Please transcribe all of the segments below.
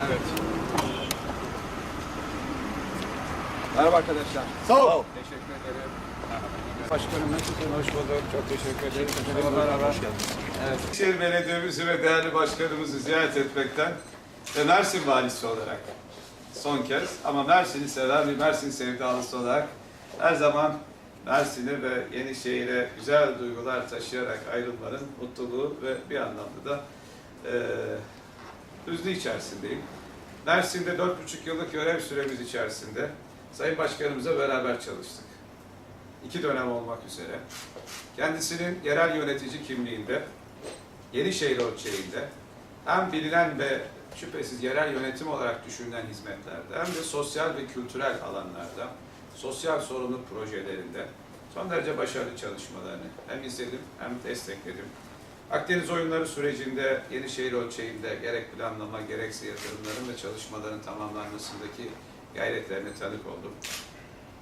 Evet. Merhaba arkadaşlar. Sağ ol. Teşekkür ederim. Başkanım nasılsın? Hoş bulduk. Çok teşekkür ederim. Merhaba. Evet. Şehir Belediye'mizi ve değerli başkanımızı ziyaret etmekten ve Mersin valisi olarak son kez ama Mersin'i seven bir Mersin sevdalısı olarak her zaman Mersin'e ve Yenişehir'e güzel duygular taşıyarak ayrılmanın mutluluğu ve bir anlamda da eee hüznü içerisindeyim. Dört buçuk yıllık görev süremiz içerisinde Sayın Başkanımıza beraber çalıştık. İki dönem olmak üzere. Kendisinin yerel yönetici kimliğinde, Yenişehir ölçeğinde hem bilinen ve şüphesiz yerel yönetim olarak düşünülen hizmetlerde hem de sosyal ve kültürel alanlarda, sosyal sorumluluk projelerinde son derece başarılı çalışmalarını hem izledim hem destekledim. Akdeniz oyunları sürecinde Yenişehir ölçeğinde gerek planlama gerekse yatırımların ve çalışmaların tamamlanmasındaki gayretlerine tanık oldum.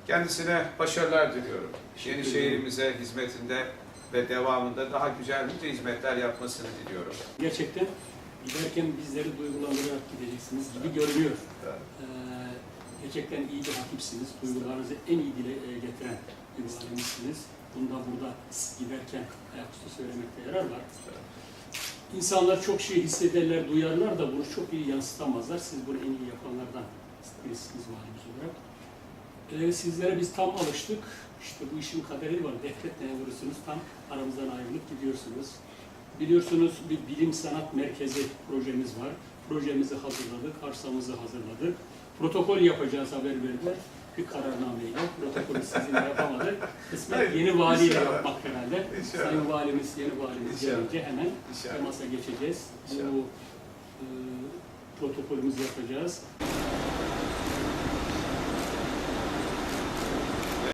Kendisine başarılar diliyorum. Yenişehir'imize hizmetinde ve devamında daha güzel nice hizmetler yapmasını diliyorum. Gerçekten giderken bizleri duygulandırarak gideceksiniz gibi görünüyor. Evet. Ee, gerçekten iyi bir hakimsiniz. Duygularınızı en iyi dile e, getiren bir valimizsiniz. Bunu da burada giderken ayaküstü söylemekte yarar var. İnsanlar çok şey hissederler, duyarlar da bunu çok iyi yansıtamazlar. Siz bunu en iyi yapanlardan birisiniz valimiz olarak. Ee, sizlere biz tam alıştık. İşte bu işin kaderi var. Deflet neye vurursunuz tam aramızdan ayrılıp gidiyorsunuz. Biliyorsunuz bir bilim sanat merkezi projemiz var. Projemizi hazırladık, arsamızı hazırladık. Protokol yapacağız haber verdiler. Bir kararnameyle protokolü sizinle yapamadık. Kısmet yeni valiyle inşallah. yapmak herhalde. İnşallah. Sayın valimiz, yeni valimiz İnşallah. gelince hemen İnşallah. temasa geçeceğiz. İnşallah. Bu e, protokolümüzü yapacağız.